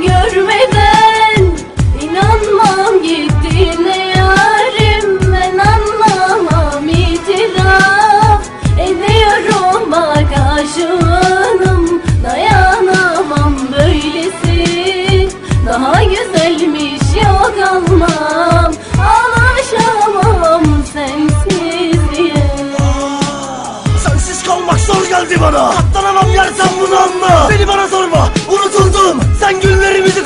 Görmeden inanmam gittiğine yarim. Ben anlamam itiraf ediyorum bak aşığınım Dayanamam böylesi. Daha güzelmiş yok almam Alaşamam sensiz diye. Sensiz kalmak zor geldi bana. Katlanamam yersen bunu anla. Beni bana sorma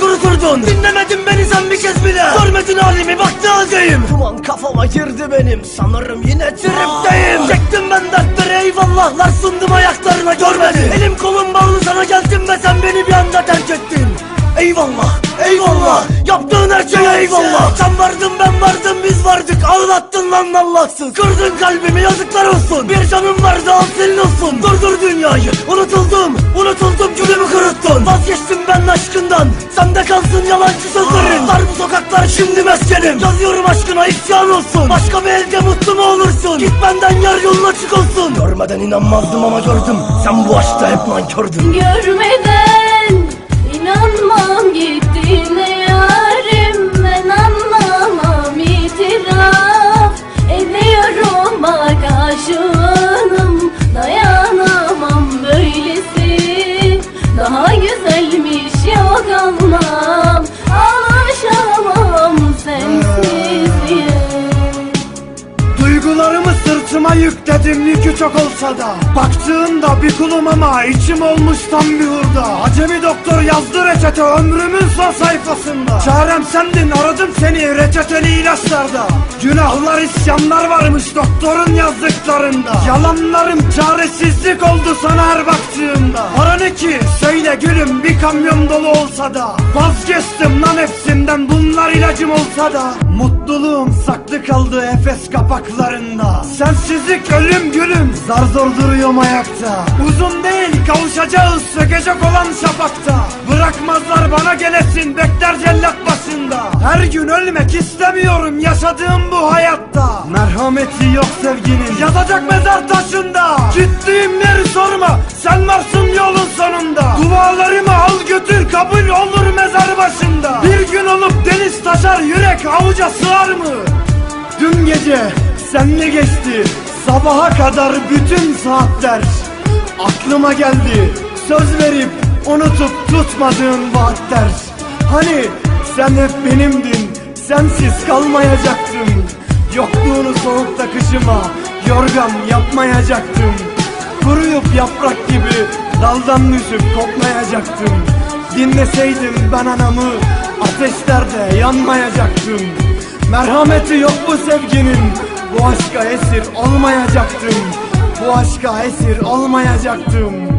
kuruturdun Dinlemedin beni sen bir kez bile. Görmedin halimi bak ne haldeyim. Duman kafama girdi benim. Sanırım yine tripteyim. Çektim ben dertleri eyvallahlar sundum ayaklarına görmedin. Elim kolum bağlı sana geldim ve sen beni bir anda terk ettin. Eyvallah, eyvallah. Yaptığın her şeye eyvallah. Sen vardın ben vardım biz vardık. Ağlattın lan Allahsız. Kırdın kalbimi yazıklar olsun. Bir canım vardı al senin olsun. Durdur dünyayı. Unutuldum Unutuldum gülümü kuruttun. Vazgeçtim aşkından Sende kalsın yalancı sözlerin. Dar bu sokaklar şimdi meskenim. Yazıyorum aşkına isyan olsun. Başka bir elde mutlu mu olursun? Git benden yar yolun açık olsun. Görmeden inanmazdım ama gördüm. Sen bu aşkta hep nankördün. Görmeden sırtıma yükledim yükü çok olsa da. Baktığımda bir kulum ama içim olmuş tam bir hurda Acemi doktor yazdı reçete ömrümün son sayfasında. Çarem sendin aradım seni reçeteli ilaçlarda. Günahlar isyanlar varmış doktorun yazdıklarında. Yalanlarım çaresizlik oldu sana her baktığımda. Para ne ki? Söyle gülüm bir kamyon dolu olsa da. Vazgeçtim lan hepsinden bunlar ilacım olsa da. Mutluluğum saklı kaldı Efes kapaklarında. Sensizlik ölüm gülüm zar zor duruyorum ayakta. Uzun değil kavuşacağız sökecek olan şafakta. Bırakmazlar bana gelesin bekler cellat başında. Her gün ölmek istemiyorum yaşadığım bu hayatta. Merhameti yok sevginin. Yazacak mezar taşında. Gittiğim yeri sorma sen varsın yolun sonunda. Dualarımı al götür kabul olur mezar başında. Bir gün olup deniz taşar yürek avuca sığar mı? Dün gece senle geçti Sabaha kadar bütün saatler Aklıma geldi. Söz verip unutup tutmadığın vaatler. Hani sen hep benimdin Sensiz kalmayacaktım Yokluğunu soğukta kışıma Yorgan yapmayacaktım Kuruyup yaprak gibi Daldan düşüp kopmayacaktım Dinleseydim ben anamı Ateşlerde yanmayacaktım Merhameti yok bu sevginin Bu aşka esir olmayacaktım Bu aşka esir olmayacaktım